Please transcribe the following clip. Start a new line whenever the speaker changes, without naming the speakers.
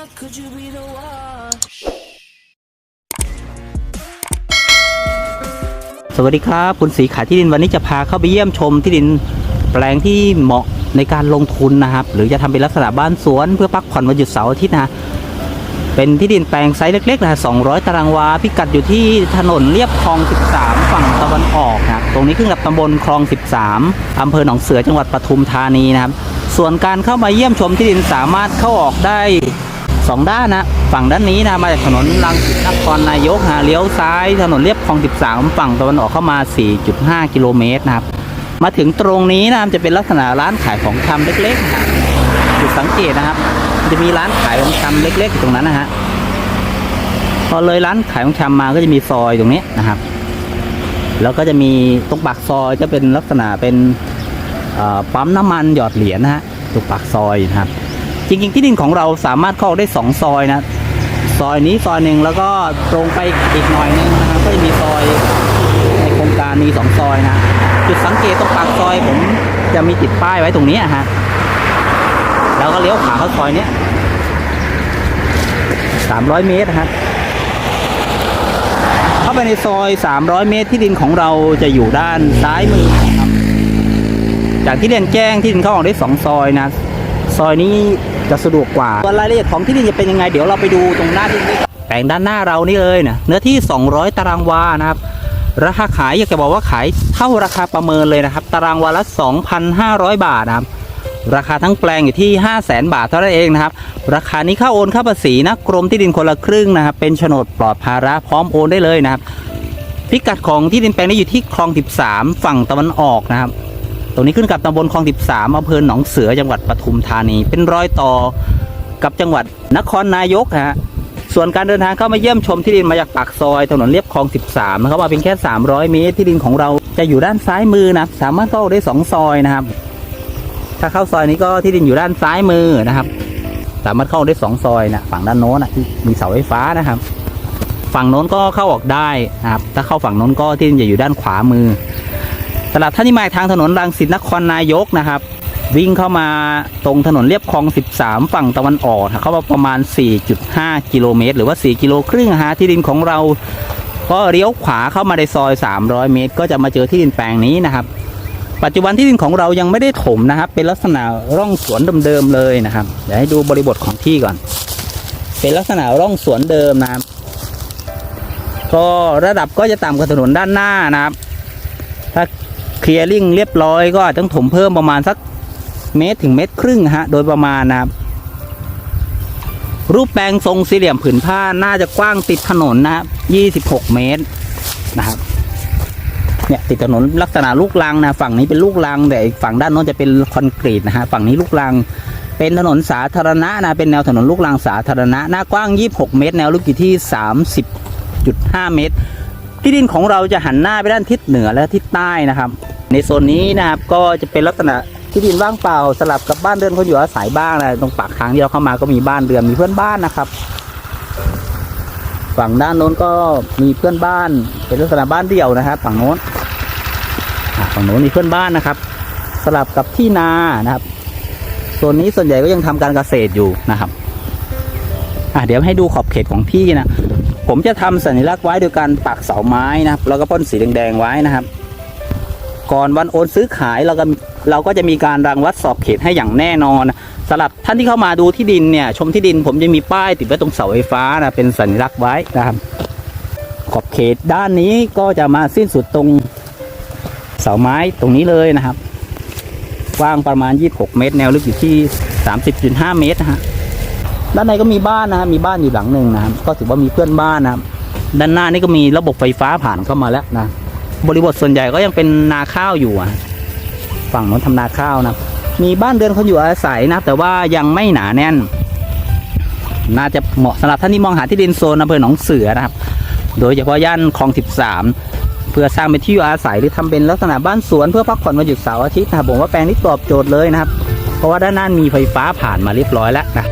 Could you be the one?
สวัสดีครับ คุณสีขายที่ดินวันนี้จะพาเข้าไปเยี่ยมชมที่ดินแปลงที่เหมาะในการลงทุนนะครับ หรือจะทำเป็นลักษณะบ้านสวนเพื่อพักผ่อนวันหยุดเสาร์อาทิตย์นะ เป็นที่ดินแปลงไซส์เล็กๆนะ200 ตารางวา พิกัดอยู่ที่ถนนเลียบคลอง 13 ฝั่งตะวันออกนะตรงนี้ขึ้นกับตำบลคลอง 13อำเภอหนองเสือจังหวัดปทุมธานีนะครับ ส่วนการเข้ามาเยี่ยมชมที่ดินสามารถเข้าออกได้ สองด้านนะฝั่งด้านนี้นะมาจากถนนรังสิตนครนายกหาเลี้ยวซ้ายถนนเรียบคลอง 13 ฝั่งตะวันออกเข้ามา 4.5 กิโลเมตรนะครับ มาถึงตรงนี้นะจะเป็นลักษณะร้านขายของชำเล็กๆนะจุดสังเกตนะครับ จะมีร้านขายของชำเล็กๆอยู่ตรงนั้นนะฮะพอเลยร้านขายของชำมาก็จะมีซอยตรงนี้นะครับ แล้วก็จะมีตรงปากซอยจะเป็นลักษณะเป็นปั๊มน้ำมันหยอดเหรียญนะฮะตรงปากซอยนะครับ จริงๆ ที่ดินของเราสามารถเข้าได้สองซอยนะ ซอยนี้ซอยหนึ่งแล้วก็ตรงไปอีกหน่อยนึงนะครับก็จะมีซอยในโครงการมีสองซอยนะ จุดสังเกตตรงปากซอยผมจะมีติดป้ายไว้ตรงนี้ฮะแล้วก็เลี้ยวขวาเข้าซอยเนี้ยสามร้อยเมตรฮะเข้าไปในซอย 300 เมตรที่ดินของเราจะอยู่ด้านซ้ายมือครับจากที่เรียนแจ้งที่ดินเข้าออกได้สองซอยนะ ซอยนี้ จะสะดวกกว่าส่วนรายละเอียดของที่ดินจะเป็นยังไงเดี๋ยวเราไปดูตรงหน้าดินด้วยกันแปลงด้านหน้าเรานี่เลยนะเนื้อที่ 200 ตารางวานะครับราคาขายอยากจะบอกว่าขายเท่าราคาประเมินเลยนะครับ ตารางวาละ2,500 บาทนะครับราคาทั้งแปลงอยู่ที่ 5 0 0แสนบาทเท่านั้นเองนะครับ ราคานี้ค่าโอนค่าภาษีนะกรมที่ดินคนละครึ่งนะครับ เป็นโฉนดปลอดภาระพร้อมโอนได้เลยนะครับ พิกัดของที่ดินแปลงนี้อยู่ที่คลอง 13 ฝั่งตะวันออกนะครับ รงนี้ขึ้นกับตำบลคลอง 13อำเภอหนองเสือจังหวัดปทุมธานี เป็นรอยต่อกับจังหวัดนครนายกฮะส่วนการเดินทางเข้ามาเยี่ยมชมที่ดินมาจากปากซอยถนนเลียบคลอง 13นะครับมาเพียงแค่ 300 เมตรที่ดินของเราจะอยู่ด้านซ้ายมือนะสามารถเข้าได้ 2 ซอยนะครับ ถ้าเข้าซอยนี้ก็ที่ดินอยู่ด้านซ้ายมือนะครับ สามารถเข้าได้ 2 ซอยนะฝั่งด้านโน้นนะที่มีเสาไฟฟ้านะครับ ฝั่งโน้นก็เข้าออกได้นะครับถ้าเข้าฝั่งโน้นก็ที่ดินจะอยู่ด้านขวามือ ตลาดท่านิมายทางถนนรังสิตนครนายกนะครับ วิ่งเข้ามาตรงถนนเรียบคลอง 13 ฝั่งตะวันออกเข้ามาประมาณ 4.5 กิโลเมตร หรือว่า 4 กิโลครึ่งฮะที่ดินของเรา ก็เลี้ยวขวาเข้ามาในซอย 300 เมตร ก็จะมาเจอที่ดินแปลงนี้นะครับ ปัจจุบันที่ดินของเรายังไม่ได้ถมนะครับ เป็นลักษณะร่องสวนเดิมๆเลยนะครับเดี๋ยวให้ดูบริบทของที่ก่อน เป็นลักษณะร่องสวนเดิมนะครับก็ระดับก็จะต่ำกว่าถนนด้านหน้านะครับถ้า เคลียร์ลิงเรียบร้อยก็อาจต้องถมเพิ่มประมาณสักเมตรถึงเมตรครึ่งฮะโดยประมาณนะครับ รูปแปลงทรงสี่เหลี่ยมผืนผ้าน่าจะกว้างติดถนนนะครับ26เมตรนะครับเนี่ยติดถนนลักษณะลูกรังนะฝั่งนี้เป็นลูกรังแต่อีกฝั่งด้านโน้นจะเป็นคอนกรีตนะฮะฝั่งนี้ลูกรัง เป็นถนนสาธารณะนะเป็นแนวถนนลูกรังสาธารณะหน้ากว้าง 26 เมตร แนวลึกอยู่ที่ 30.5 เมตร ที่ดินของเราจะหันหน้าไปด้านทิศเหนือและทิศใต้นะครับ ในโซนนี้นะครับก็จะเป็นลักษณะที่ดินว่างเปล่าสลับกับบ้านเรือนคนอยู่อาศัยบ้างนะตรงปากทางที่เราเข้ามาก็มีบ้านเรือนมีเพื่อนบ้านนะครับ ฝั่งด้านโน้นก็มีเพื่อนบ้าน เป็นลักษณะบ้านเดี่ยวนะครับ ฝั่งโน้นฝั่งโน้นมีเพื่อนบ้านนะครับ สลับกับที่นานะครับโซนนี้ส่วนใหญ่ก็ยังทำการเกษตรอยู่นะครับอะเดี๋ยวให้ดูขอบเขตของที่นะ ผมจะทำสัญลักษณ์ไว้โดยการปักเสาไม้นะครับแล้วก็พ่นสีแดงๆไว้นะครับ ก่อนวันโอนซื้อขายเราก็เราก็จะมีการรังวัดสอบเขตให้อย่างแน่นอนสำหรับท่านที่เข้ามาดูที่ดินเนี่ยชมที่ดินผมจะมีป้ายติดไว้ตรงเสาไฟฟ้านะเป็นสัญลักษณ์ไว้นะครับ ขอบเขตด้านนี้ก็จะมาสิ้นสุดตรงเสาไม้ตรงนี้เลยนะครับกว้างประมาณ 26 เมตร แนวลึกอยู่ที่ 30.5 เมตรนะฮะด้านในก็มีบ้านนะมีบ้านอยู่หลังหนึ่งนะครับก็ถือว่ามีเพื่อนบ้านนะครับด้านหน้านี่ก็มีระบบไฟฟ้าผ่านเข้ามาแล้วนะ บริบทส่วนใหญ่ก็ยังเป็นนาข้าวอยู่อะฝั่งโน้นทำนาข้าวนะมีบ้านเรือนคนอยู่อาศัยนะ แต่ว่ายังไม่หนาแน่น น่าจะเหมาะสำหรับท่านที่มองหาที่ดินโซนอำเภอหนองเสือนะครับ โดยเฉพาะย่านคลอง 13 เพื่อสร้างเป็นที่อยู่อาศัยหรือทำเป็นลักษณะบ้านสวนเพื่อพักผ่อนวันหยุดเสาร์อาทิตย์นะครับผมว่าแปลงนี้ตอบโจทย์เลยนะครับ เพราะว่าด้านหน้ามีไฟฟ้าผ่านมาเรียบร้อยแล้วนะ